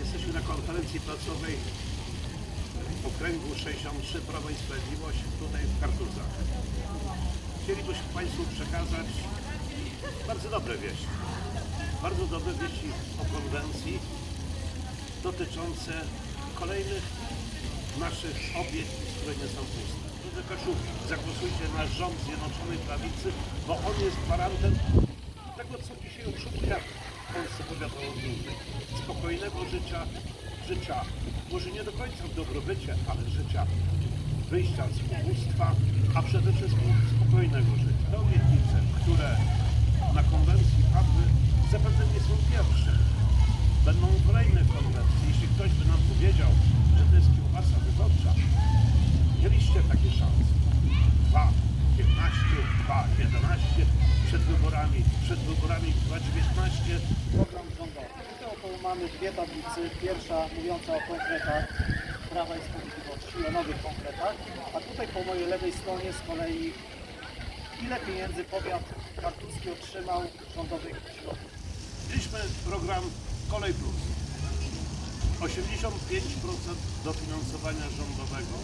Jesteśmy na konferencji prasowej okręgu 63 Prawo i Sprawiedliwość tutaj w Kartuzach. Chcielibyśmy Państwu przekazać bardzo dobre wieści. Bardzo dobre wieści o konwencji dotyczące kolejnych naszych obietnic, które nie są puste. Drodzy Kaszubi, zagłosujcie na rząd Zjednoczonej Prawicy, bo on jest gwarantem tego, co dzisiaj oszukuje Polsce powiatowo-gminnej. Spokojnego życia, życia, może nie do końca w dobrobycie, ale życia wyjścia z ubóstwa, a przede wszystkim spokojnego życia. Te obietnice, które na konwencji padły, zapewne nie są pierwsze. Będą kolejne konwencje. Przed wyborami 2019 program rządowy. Tutaj około mamy dwie tablicy. Pierwsza mówiąca o konkretach Prawa i Sprawiedliwości, o nowych konkretach, a tutaj po mojej lewej stronie z kolei ile pieniędzy powiat kartuski otrzymał rządowych środków. Mieliśmy program Kolej Plus. 85% dofinansowania rządowego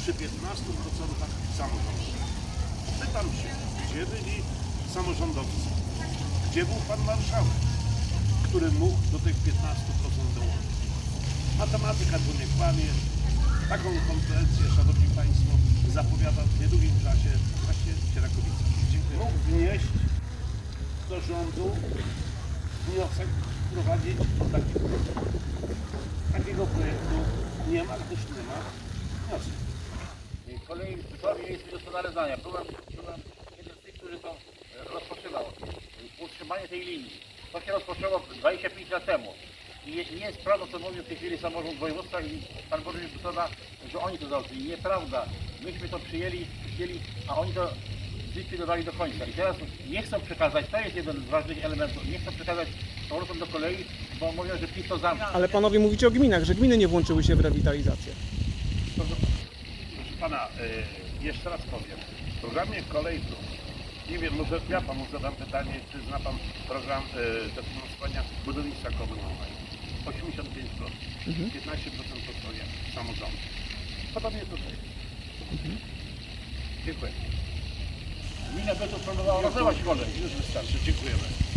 przy 15% samorządowego. Pytam się, gdzie byli samorządowcy? Gdzie był pan marszałek, który mógł do tych 15% dołączyć? Matematyka tu nie kłamie. Taką konferencję, Szanowni Państwo, zapowiada w niedługim czasie właśnie Cierakowice. Dziękuję. Mógł wnieść do rządu wniosek wprowadzić taki projekt. Takiego projektu nie ma, gdyż nie ma wniosku. I Kolej to mieliśmy doskonale zdania. Byłem, byłem jednym z tych, którzy to e, rozpoczynał. Utrzymanie tej linii. To się rozpoczęło 25 lat temu. I nie jest prawdą, co mówił w tej chwili samorząd województwa i pan burmistrz Busowa, że oni to załatwili. Nieprawda. Myśmy to przyjęli, przyjęli, a oni to zlikwidowali do końca. I teraz nie chcą przekazać, to jest jeden z ważnych elementów, nie chcą przekazać powrotem do kolei, bo mówią, że PiS to zamknie. Ale panowie mówicie o gminach, że gminy nie włączyły się w rewitalizację. Proszę pana, y, jeszcze raz powiem. W programie Kolej Plus, nie wiem, może ja panu zadam pytanie, czy zna pan program y, dofinansowania budownictwa komunalnego? 85%, 15% to stronie samorządu. Podobnie tutaj. Dziękuję. Gmina to planowała rozdawać kolej. Już wystarczy, dziękujemy.